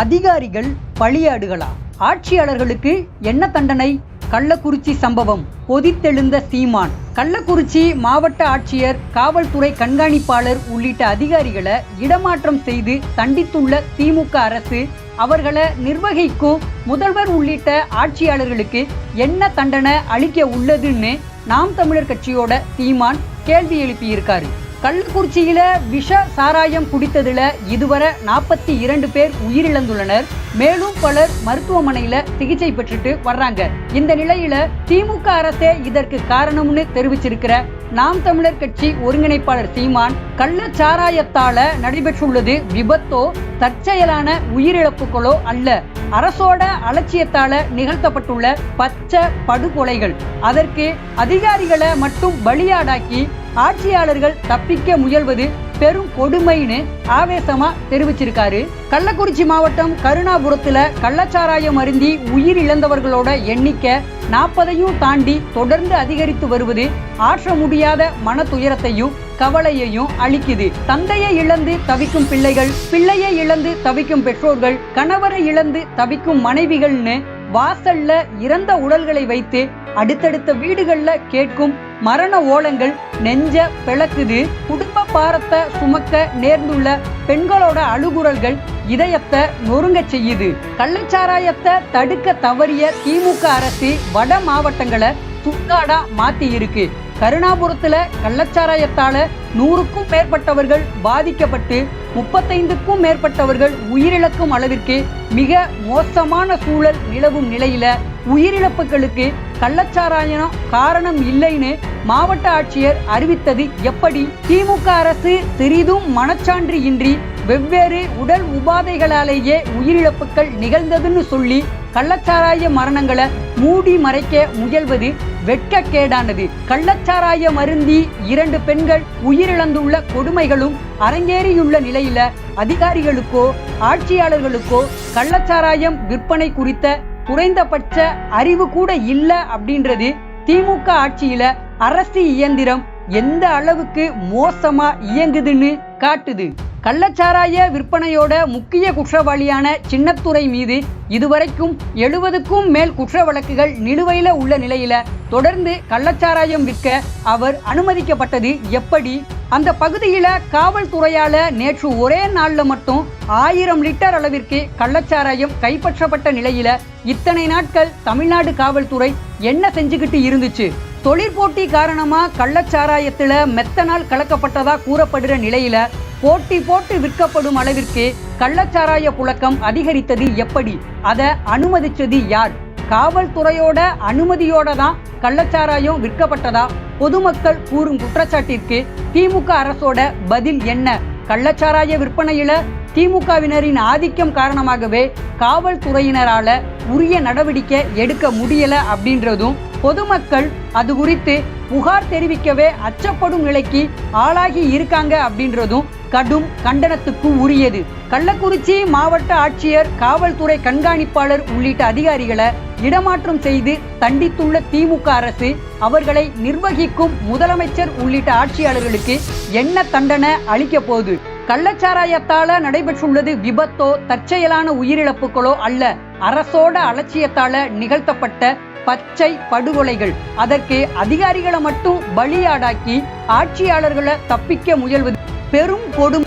அதிகாரிகள் பலியாடுகளா ஆட்சியாளர்களுக்கு என்ன தண்டனை? கள்ளக்குறிச்சி சம்பவம். கொதித்தெழுந்த சீமான். கள்ளக்குறிச்சி மாவட்ட ஆட்சியர் காவல்துறை கண்காணிப்பாளர் உள்ளிட்ட அதிகாரிகளை இடமாற்றம் செய்து தண்டித்துள்ள திமுக அரசு அவர்களை நிர்வகிக்கும் முதல்வர் உள்ளிட்ட ஆட்சியாளர்களுக்கு என்ன தண்டனை அளிக்க உள்ளதுன்னு நாம் தமிழர் கட்சியோட சீமான் கேள்வி எழுப்பியிருக்காரு. கள்ளக்குறிச்சியில விஷ சாராயம் குடித்ததில் இதுவரை நாற்பத்தி இரண்டு பேர் உயிரிழந்துள்ளனர். மேலும் பலர் மருத்துவமனையில சிகிச்சை பெற்றுட்டு வர்றாங்க. இந்த நிலையில திமுக அரசே இதற்கு காரணம்னு தெரிவிச்சிருக்கிற நாம் தமிழர் கட்சி ஒருங்கிணைப்பாளர் சீமான் கள்ள சாராயத்தால நடைபெற்றுள்ளது விபத்தோ தற்செயலான உயிரிழப்புகளோ அல்ல. அரசோட அலட்சியத்தால நிகழ்த்தப்பட்டுள்ள பச்சை படுகொலைகள். அதற்கு அதிகாரிகளை மட்டும் பலியாடாக்கி ஆட்சியாளர்கள் தப்பிக்க முயல்வது பெரும் கொடுமைன்னு ஆவேசமா தெரிவிச்சிருக்காரு. கள்ளக்குறிச்சி மாவட்டம் கருணாபுரத்துல கள்ளச்சாராயம் அருந்தி உயிர் இழந்தவர்களோட எண்ணிக்கை நாற்பதையும் தாண்டி தொடர்ந்து அதிகரித்து வருவது ஆற்ற முடியாத மன துயரத்தையும் கவலையையும் அளிக்குது. தந்தையை இழந்து தவிக்கும் பிள்ளைகள் பிள்ளையை இழந்து தவிக்கும் பெற்றோர்கள் கணவரை இழந்து தவிக்கும் மனைவிகள்னு வாசல்ல இறந்த உடல்களை வைத்து அடுத்தடுத்த வீடுகள்ல கேட்கும் மரண ஓலங்கள் நெஞ்ச பிளக்குது. குடும்ப பாரத்தை சுமக்க நேர்ந்துள்ள பெண்களோட அழுகுரல்கள் இதயத்தை நொறுங்க செய்யுது. கள்ளச்சாராயத்தை தடுக்க தவறிய திமுக அரசு வட மாவட்டங்களை சுத்தாடா மாத்தி இருக்கு. கருணாபுரத்துல கள்ளச்சாராயத்தால நூறுக்கும் மேற்பட்டவர்கள் பாதிக்கப்பட்டு முப்பத்தைந்துக்கும் மேற்பட்டவர்கள் உயிரிழக்கும் அளவிற்கு மிக மோசமான சூழல் நிலவும் நிலையில உயிரிழப்புகளுக்கு கள்ளச்சாராயம் காரணம் இல்லைன்னு மாவட்ட ஆட்சியர் அறிவித்தது எப்படி? திமுக அரசு சிறிதும் மனச்சான்று இன்றி வெவ்வேறு உடல் உபாதைகளாலேயே உயிரிழப்புகள் நிகழ்ந்ததுன்னு சொல்லி கள்ளச்சாராய மரணங்களை மூடி மறைக்க முயல்வது வெட்கக்கேடானது. கள்ளச்சாராய மருந்தி இரண்டு பெண்கள் உயிரிழந்துள்ள கொடுமைகளும் அரங்கேறியுள்ள நிலையில அதிகாரிகளுக்கோ ஆட்சியாளர்களுக்கோ கள்ளச்சாராயம் விற்பனை குறித்த குறைந்தபட்ச அறிவு கூட இல்ல அப்படின்றது திமுக ஆட்சியில அரசு இயந்திரம் எந்த அளவுக்கு மோசமா இயங்குதுன்னு காட்டுது. கள்ளச்சாராய விற்பனையோட முக்கிய குற்றவாளியான சின்னத்துறை மீது இதுவரைக்கும் எழுபதுக்கும் மேல் குற்ற வழக்குகள் நிலுவையில் உள்ள நிலையில தொடர்ந்து கள்ளச்சாராயம் விற்க அவர் அனுமதிக்கப்பட்டது எப்படி? அந்த பகுதியில காவல்துறையால நேற்று ஒரே நாள்ல மட்டும் ஆயிரம் லிட்டர் அளவிற்கு கள்ளச்சாராயம் கைப்பற்றப்பட்ட நிலையில இத்தனை நாட்கள் தமிழ்நாடு காவல்துறை என்ன செஞ்சுக்கிட்டு இருந்துச்சு? தொழிற்போட்டி காரணமா கள்ளச்சாராயத்துல மெத்தனால் கலக்கப்பட்டதா கூறப்படுற நிலையில போட்டி போட்டு விற்கப்படும் அளவிற்கு கள்ளச்சாராய புழக்கம் அதிகரித்தது எப்படி? அதை அனுமதிச்சது யார்? காவல்துறையோட அனுமதியோட தான் கள்ளச்சாராயம் விற்கப்பட்டதா? பொதுமக்கள் கூறும் குற்றச்சாட்டிற்கு திமுக அரசோட பதில் என்ன? கள்ளச்சாராய விற்பனையில திமுகவினரின் ஆதிக்கம் காரணமாகவே காவல்துறையினரால உரிய நடவடிக்கை எடுக்க முடியல அப்படின்றதும் பொதுமக்கள் அது குறித்து புகார் தெரிவிக்கவே அச்சப்படும் நிலைக்கு ஆளாகி இருக்காங்க அப்படின்றதும் கடும் கண்டனத்துக்கு உரியது. கள்ளக்குறிச்சி மாவட்ட ஆட்சியர் காவல்துறை கண்காணிப்பாளர் உள்ளிட்ட அதிகாரிகளை இடமாற்றம் செய்து தண்டித்துள்ள திமுக அரசு அவர்களை நிர்வகிக்கும் முதலமைச்சர் உள்ளிட்ட ஆட்சியாளர்களுக்கு என்ன தண்டனை அளிக்க போகுது? கள்ளச்சாராயத்தால நடைபெற்றுள்ளது விபத்தோ தற்செயலான உயிரிழப்புகளோ அல்ல. அரசோட அலட்சியத்தால நிகழ்த்தப்பட்ட பச்சை படுகொலைகள். அதற்கு அதிகாரிகளை மட்டும் பலியாடாக்கி ஆட்சியாளர்களை தப்பிக்க முயல்வது பெரும் கொடும்.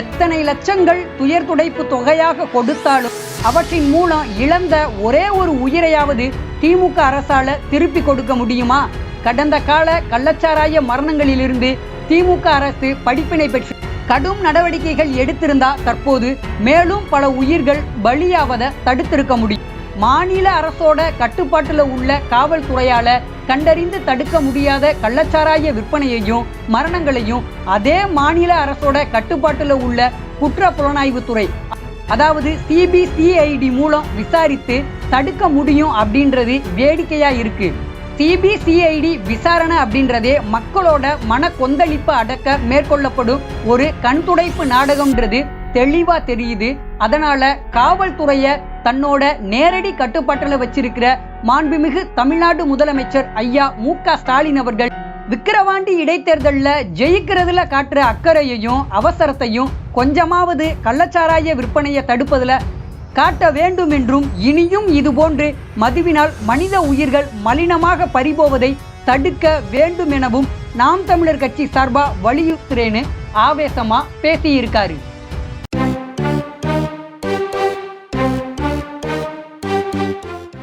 எத்தனை லட்சங்கள் துயர் துடைப்பு தொகையாக கொடுத்தாலும் அவற்றின் மூலம் இழந்த ஒரே ஒரு உயிரையாவது திமுக அரசால திருப்பி கொடுக்க முடியுமா? கடந்த கால கள்ளச்சாராய மரணங்களிலிருந்து திமுக அரசு படிப்பினை பெற்று கடும் நடவடிக்கைகள் எடுத்திருந்தா தற்போது மேலும் பல உயிர்கள் பலியாவதை தடுத்திருக்க முடியும். மாநில அரசோட கட்டுப்பாட்டில் உள்ள காவல்துறையால கண்டறிந்து தடுக்க முடியாத கள்ளச்சாராய விற்பனையையும் மரணங்களையும் அதே மாநில அரசோட கட்டுப்பாட்டில் உள்ள குற்ற புலனாய்வுத்துறை அதாவது சிபிசிஐடி மூலம் விசாரித்து தடுக்க முடியும் அப்படின்றது வேடிக்கையா இருக்கு. சிபிசிஐடி விசாரணை அப்படின்றதே மக்களோட மன கொந்தளிப்பு அடக்க மேற்கொள்ளப்படும் ஒரு கண்துடைப்பு நாடகம்ன்றது தெளிவா தெரியுது. அதனால காவல்துறைய தன்னோட நேரடி கட்டுப்பாட்டுல வச்சிருக்கிற மாண்புமிகு தமிழ்நாடு முதலமைச்சர் ஐயா மு க ஸ்டாலின் அவர்கள் விக்கிரவாண்டி இடைத்தேர்தல்ல ஜெயிக்கிறதுல காட்டுற அக்கறையையும் அவசரத்தையும் கொஞ்சமாவது கள்ளச்சாராய விற்பனையை தடுப்பதுல காட்ட வேண்டும் என்றும் இனியும் இதுபோன்று மதுவினால் மனித உயிர்கள் மலினமாக பறிபோவதை தடுக்க வேண்டும் எனவும் நாம் தமிழர் கட்சி சார்பா வலியுறுத்துறேன்னு ஆவேசமா பேசியிருக்காரு.